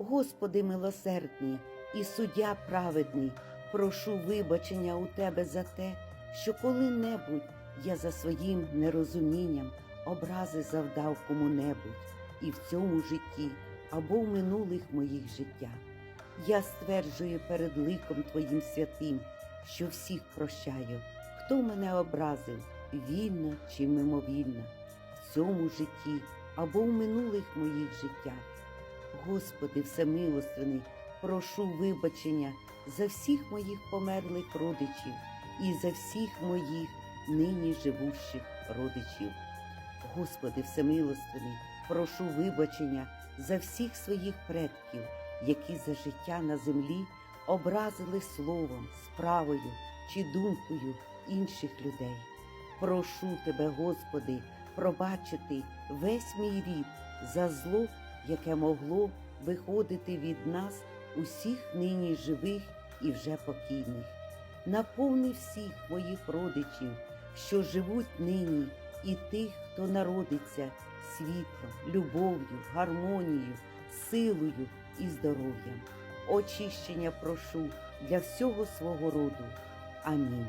Господи милосердний і суддя праведний, прошу вибачення у Тебе за те, що коли-небудь я за своїм нерозумінням образи завдав кому-небудь і в цьому житті або в минулих моїх життях. Я стверджую перед ликом Твоїм святим, що всіх прощаю, хто мене образив, вільно чи мимовільно, в цьому житті або в минулих моїх життях. Господи Всемилостивний, прошу вибачення за всіх моїх померлих родичів і за всіх моїх нині живущих родичів. Господи Всемилостивний, прошу вибачення за всіх своїх предків, які за життя на землі образили словом, справою чи думкою інших людей. Прошу Тебе, Господи, пробачити весь мій рід за зло, яке могло виходити від нас усіх нині живих і вже покійних. Наповни всіх моїх родичів, що живуть нині, і тих, хто народиться світлом, любов'ю, гармонією, силою і здоров'ям. Очищення прошу для всього свого роду. Амінь.